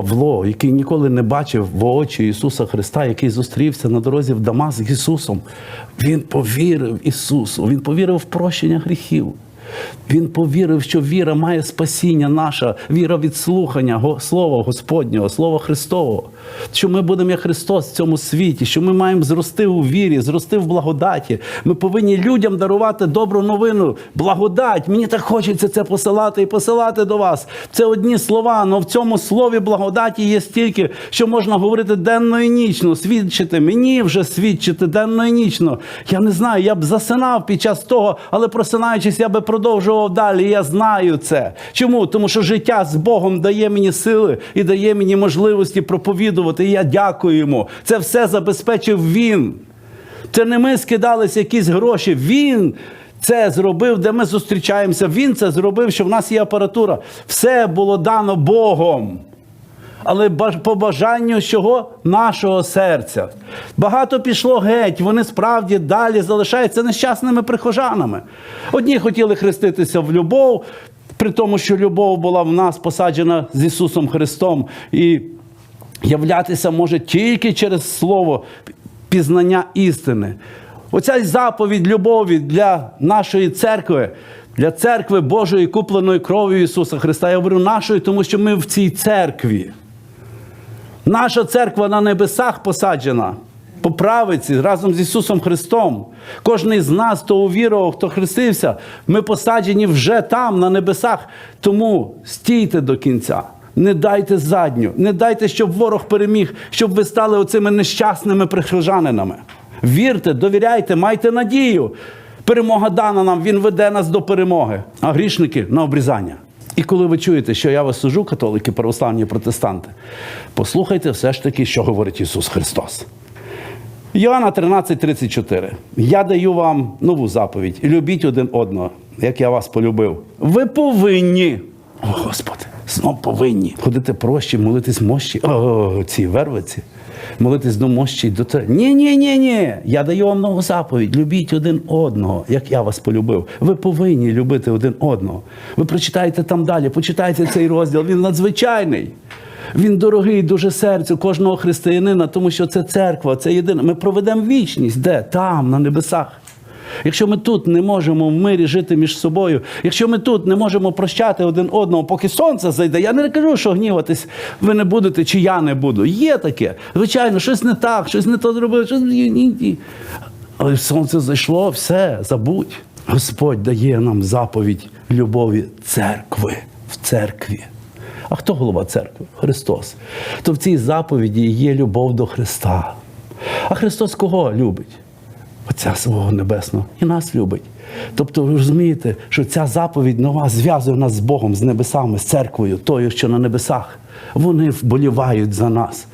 Павло, який ніколи не бачив в очі Ісуса Христа, який зустрівся на дорозі в Дама з Ісусом, він повірив Ісусу, він повірив в прощення гріхів. Він повірив, що віра має спасіння наша, віра від слухання Слова Господнього, Слова Христового. Що ми будемо як Христос в цьому світі, що ми маємо зрости у вірі, зрости в благодаті. Ми повинні людям дарувати добру новину, благодать. Мені так хочеться це посилати і посилати до вас. Це одні слова, але в цьому слові благодаті є стільки, що можна говорити денно і нічно, свідчити. Мені вже свідчити денно і нічно. Я не знаю, я б засинав під час того, але просинаючись, я би продовжував далі. Я знаю це. Чому? Тому що життя з Богом дає мені сили і дає мені можливості проповідувати. І я дякую йому. Це все забезпечив він. Це не ми скидалися якісь гроші. Він це зробив, де ми зустрічаємося. Він це зробив, що в нас є апаратура. Все було дано Богом. Але по бажанню чого? Нашого серця. Багато пішло геть, вони справді далі залишаються нещасними прихожанами. Одні хотіли хреститися в любов, при тому, що любов була в нас посаджена з Ісусом Христом. І являтися може тільки через слово пізнання істини. Оця заповідь любові для нашої церкви, для церкви Божої, купленої кров'ю Ісуса Христа. Я говорю нашої, тому що ми в цій церкві. Наша церква на небесах посаджена по правиці разом з Ісусом Христом. Кожний з нас, хто увірував, хто хрестився, ми посаджені вже там, на небесах. Тому стійте до кінця. Не дайте задню, не дайте, щоб ворог переміг, щоб ви стали оцими нещасними прихожанинами. Вірте, довіряйте, майте надію. Перемога дана нам, Він веде нас до перемоги, а грішники на обрізання. І коли ви чуєте, що я вас сужу, католики, православні протестанти, послухайте все ж таки, що говорить Ісус Христос. Йоанна 13:34. Я даю вам нову заповідь. Любіть один одного, як я вас полюбив. Ви повинні, о Господи, знов повинні ходити прощі, молитись мощі, о, ці вервиці, молитись до мощі до те. Ні, ні, ні, ні. Я даю вам нову заповідь. Любіть один одного, як я вас полюбив. Ви повинні любити один одного. Ви прочитаєте там далі, почитайте цей розділ. Він надзвичайний. Він дорогий дуже серцю кожного християнина, тому що це церква, це єдина. Ми проведемо вічність, де? Там, на небесах. Якщо ми тут не можемо в мирі жити між собою, якщо ми тут не можемо прощати один одного, поки сонце зайде, я не кажу, що гніватись ви не будете, чи я не буду. Є таке. Звичайно, щось не так, щось не то зробив, щось ні, ні, ні. Але сонце зайшло, все, забудь. Господь дає нам заповідь любові церкви в церкві. А хто голова церкви? Христос. То в цій заповіді є любов до Христа. А Христос кого любить? Отця свого Небесного і нас любить. Тобто, ви розумієте, що ця заповідь нова зв'язує нас з Богом, з небесами, з церквою, тою, що на небесах. Вони вболівають за нас.